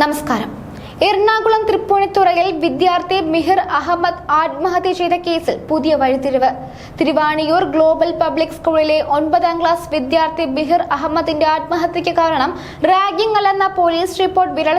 നമസ്കാരം. എറണാകുളം തൃപ്പൂണിത്തുറയിൽ വിദ്യാർത്ഥി മിഹിർ അഹമ്മദ് ആത്മഹത്യ ചെയ്ത കേസിൽ പുതിയ വഴിത്തിരിവ്. തിരുവാണിയൂർ ഗ്ലോബൽ പബ്ലിക് സ്കൂളിലെ ഒൻപതാം ക്ലാസ് വിദ്യാർത്ഥി മിഹിർ അഹമ്മദിന്റെ ആത്മഹത്യക്ക് കാരണം റാഗിംഗ് അല്ലെന്ന പോലീസ് റിപ്പോർട്ട് വിരൽ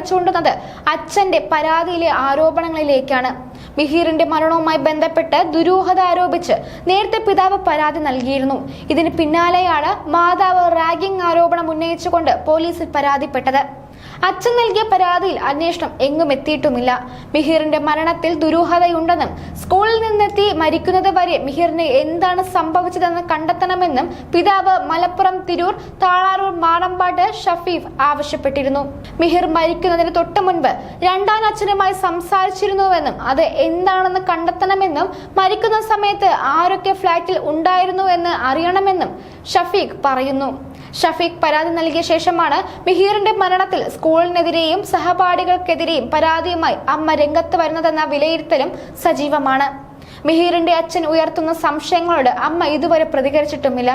അച്ഛന്റെ പരാതിയിലെ ആരോപണങ്ങളിലേക്കാണ്. മിഹീറിന്റെ മരണവുമായി ബന്ധപ്പെട്ട് ദുരൂഹത ആരോപിച്ച് നേരത്തെ പിതാവ് പരാതി നൽകിയിരുന്നു. ഇതിന് പിന്നാലെയാണ് മാതാവ് റാഗിംഗ് ആരോപണം ഉന്നയിച്ചുകൊണ്ട് പോലീസിൽ പരാതിപ്പെട്ടത്. അച്ഛൻ നൽകിയ പരാതിയിൽ അന്വേഷണം എങ്ങും എത്തിയിട്ടുമില്ല. മിഹിറിന്റെ മരണത്തിൽ ദുരൂഹതയുണ്ടെന്നും സ്കൂളിൽ നിന്നെത്തി മരിക്കുന്നത് വരെ മിഹിറിന് എന്താണ് സംഭവിച്ചതെന്ന് കണ്ടെത്തണമെന്നും പിതാവ് മലപ്പുറം തിരൂർ താളാറൂർ മാടമ്പാട്ട് ഷഫീഫ് ആവശ്യപ്പെട്ടിരുന്നു. മിഹിർ മരിക്കുന്നതിന് തൊട്ടു മുൻപ് രണ്ടാം അച്ഛനുമായി സംസാരിച്ചിരുന്നുവെന്നും അത് എന്താണെന്ന് കണ്ടെത്തണമെന്നും മരിക്കുന്ന സമയത്ത് ആരൊക്കെ ഫ്ളാറ്റിൽ ഉണ്ടായിരുന്നു എന്ന് അറിയണമെന്നും ഷഫീഖ് പറയുന്നു. ഷഫീഖ് പരാതി നൽകിയ ശേഷമാണ് മിഹീറിന്റെ മരണത്തിൽ സ്കൂളിനെതിരെയും സഹപാഠികൾക്കെതിരെയും പരാതിയുമായി അമ്മ രംഗത്ത് വരുന്നതെന്ന വിലയിരുത്തലും സജീവമാണ്. മിഹീറിന്റെ അച്ഛൻ ഉയർത്തുന്ന സംശയങ്ങളോട് അമ്മ ഇതുവരെ പ്രതികരിച്ചിട്ടുമില്ല.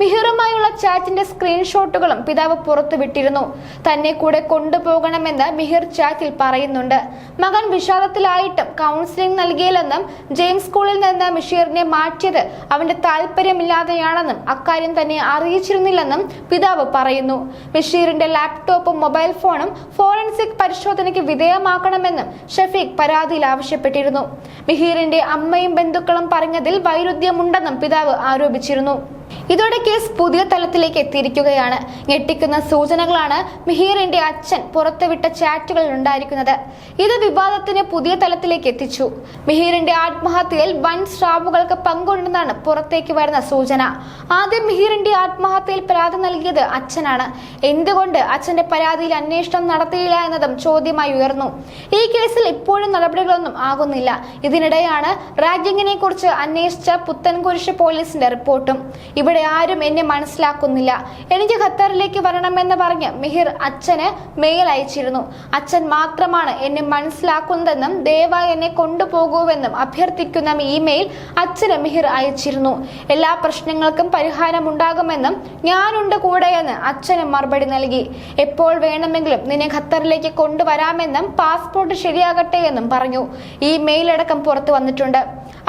മിഹിറുമായുള്ള ചാറ്റിന്റെ സ്ക്രീൻഷോട്ടുകളും പിതാവ് പുറത്തുവിട്ടിരുന്നു. തന്നെ കൂടെ കൊണ്ടുപോകണമെന്ന് മിഹിർ ചാറ്റിൽ പറയുന്നുണ്ട്. മകൻ വിഷാദത്തിലായിട്ടും കൗൺസിലിംഗ് നൽകിയില്ലെന്നും ജെയിംസ് സ്കൂളിൽ നിന്ന് മിഷീറിനെ മാറ്റിയത് അവന്റെ താല്പര്യമില്ലാതെയാണെന്നും അക്കാര്യം തന്നെ അറിയിച്ചിരുന്നില്ലെന്നും പിതാവ് പറയുന്നു. മിഷീറിന്റെ ലാപ്ടോപ്പും മൊബൈൽ ഫോണും ഫോറൻസിക് പരിശോധനയ്ക്ക് വിധേയമാക്കണമെന്നും ഷഫീഖ് പരാതിയിൽ ആവശ്യപ്പെട്ടിരുന്നു. മിഹീറിന്റെ അമ്മയും ബന്ധുക്കളും പറഞ്ഞതിൽ വൈരുദ്ധ്യമുണ്ടെന്നും പിതാവ് ആരോപിച്ചിരുന്നു ഇതോടെ കേസ് പുതിയ തലത്തിലേക്ക് എത്തിയിരിക്കുകയാണ്. ഞെട്ടിക്കുന്ന സൂചനകളാണ് മിഹീറിന്റെ അച്ഛൻ പുറത്തുവിട്ട ചാറ്റുകളിൽ ഉണ്ടായിരിക്കുന്നത്. ഇത് വിവാദത്തിന് പുതിയ തലത്തിലേക്ക് എത്തിച്ചു. മിഹീറിന്റെ ആത്മഹത്യയിൽ വൻ സ്രാവുകൾക്ക് പങ്കുണ്ടെന്നാണ് പുറത്തേക്ക് വരുന്ന സൂചന. ആദ്യം മിഹീറിന്റെ ആത്മഹത്യയിൽ പരാതി നൽകിയത് അച്ഛനാണ്. എന്തുകൊണ്ട് അച്ഛന്റെ പരാതിയിൽ അന്വേഷണം നടത്തിയില്ല എന്നതും ചോദ്യമായി ഉയർന്നു. ഈ കേസിൽ ഇപ്പോഴും നടപടികളൊന്നും ആകുന്നില്ല. ഇതിനിടെയാണ് റാഗിങ്ങിനെ കുറിച്ച് അന്വേഷിച്ച പുത്തൻകുരിശ് പോലീസിന്റെ റിപ്പോർട്ടും. ഇവിടെ ആരും എന്നെ മനസ്സിലാക്കുന്നില്ല. എനിക്ക് ഖത്തറിലേക്ക് വരണമെന്ന് പറഞ്ഞ് മിഹിർ അച്ഛന് മെയിൽ അയച്ചിരുന്നു. അച്ഛൻ മാത്രമാണ് എന്നെ മനസ്സിലാക്കുന്നതെന്നും ദയവായി എന്നെ കൊണ്ടുപോകൂവെന്നും അഭ്യർത്ഥിക്കുന്ന ഇമെയിൽ അച്ഛന് മിഹിർ അയച്ചിരുന്നു. എല്ലാ പ്രശ്നങ്ങൾക്കും പരിഹാരം പരിഹാരമുണ്ടാകുമെന്നും ഞാനുണ്ട് കൂടെയെന്ന് അച്ഛന് മറുപടി നൽകി. എപ്പോൾ വേണമെങ്കിലും നിന്നെ ഖത്തറിലേക്ക് കൊണ്ടുവരാമെന്നും പാസ്പോർട്ട് ശരിയാകട്ടെ എന്നും പറഞ്ഞു. ഈ മെയിലടക്കം പുറത്തു വന്നിട്ടുണ്ട്.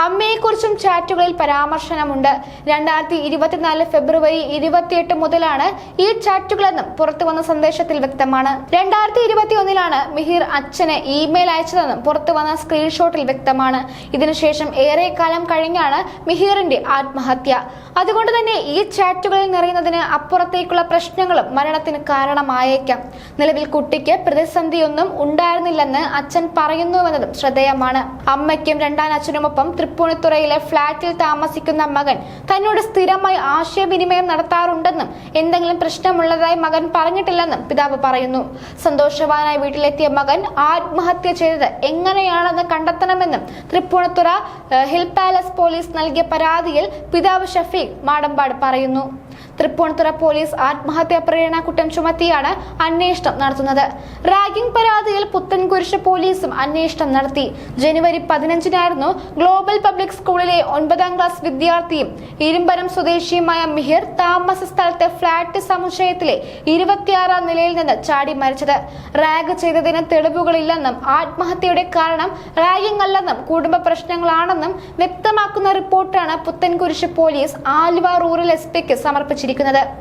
അമ്മയെക്കുറിച്ചും ചാറ്റുകളിൽ പരാമർശനമുണ്ട്. രണ്ടായിരത്തി ഇരുപത്തിനാല് ഫെബ്രുവരി ഇരുപത്തിയെട്ട് മുതലാണ് ഈ ചാറ്റുകളെന്നും പുറത്തു വന്ന സന്ദേശത്തിൽ വ്യക്തമാണ്. രണ്ടായിരത്തി ഇരുപത്തി ഒന്നിലാണ് മിഹിർ അച്ഛന് ഇമെയിൽ അയച്ചതെന്നും പുറത്തു വന്ന സ്ക്രീൻഷോട്ടിൽ വ്യക്തമാണ്. ഇതിനുശേഷം ഏറെക്കാലം കഴിഞ്ഞാണ് മിഹിറിന്റെ ആത്മഹത്യ. അതുകൊണ്ട് തന്നെ ഈ ചാറ്റുകളിൽ നിറയുന്നതിന് അപ്പുറത്തേക്കുള്ള പ്രശ്നങ്ങളും മരണത്തിന് കാരണമായേക്കാം. നിലവിൽ കുട്ടിക്ക് പ്രതിസന്ധിയൊന്നും ഉണ്ടായിരുന്നില്ലെന്ന് അച്ഛൻ പറയുന്നുവെന്നതും ശ്രദ്ധേയമാണ്. അമ്മയ്ക്കും രണ്ടാം അച്ഛനുമൊപ്പം തൃപ്പൂണിത്തുറയിലെ ഫ്ളാറ്റിൽ താമസിക്കുന്ന മകൻ തന്നോട് സ്ഥിരമായി ആശയവിനിമയം നടത്താറുണ്ടെന്നും എന്തെങ്കിലും പ്രശ്നമുള്ളതായി മകൻ പറഞ്ഞിട്ടില്ലെന്നും പിതാവ് പറയുന്നു. സന്തോഷവാനായി വീട്ടിലെത്തിയ മകൻ ആത്മഹത്യ ചെയ്തത് എങ്ങനെയാണെന്ന് കണ്ടെത്തണമെന്നും തൃപ്പൂണിത്തുറ ഹിൽ പാലസ് പോലീസ് നൽകിയ പരാതിയിൽ പിതാവ് ഷഫീഖ് മാടമ്പാട് പറയുന്നു. തൃപ്പൂണിത്തുറ പോലീസ് ആത്മഹത്യാ പ്രേരണ കുറ്റം ചുമത്തിയാണ് അന്വേഷണം നടത്തുന്നത്. റാഗിംഗ് പരാതിയിൽ പുത്തൻകുരിശ് പോലീസും അന്വേഷണം നടത്തി. ജനുവരി പതിനഞ്ചിനായിരുന്നു ഗ്ലോബൽ പബ്ലിക് സ്കൂളിലെ ഒൻപതാം ക്ലാസ് വിദ്യാർത്ഥിയും ഇരുമ്പരം സ്വദേശിയുമായ മിഹിർ താമസ സ്ഥലത്തെ ഫ്ളാറ്റ് സമുച്ചയത്തിലെ ഇരുപത്തിയാറാം നിലയിൽ നിന്ന് ചാടി മരിച്ചത്. റാഗ് ചെയ്തതിന് തെളിവുകളില്ലെന്നും ആത്മഹത്യയുടെ കാരണം റാഗിംഗ് അല്ലെന്നും കുടുംബ പ്രശ്നങ്ങളാണെന്നും വ്യക്തമാക്കുന്ന റിപ്പോർട്ടാണ് Puthencruz police Aluva rural S പിക്ക് リクナだ。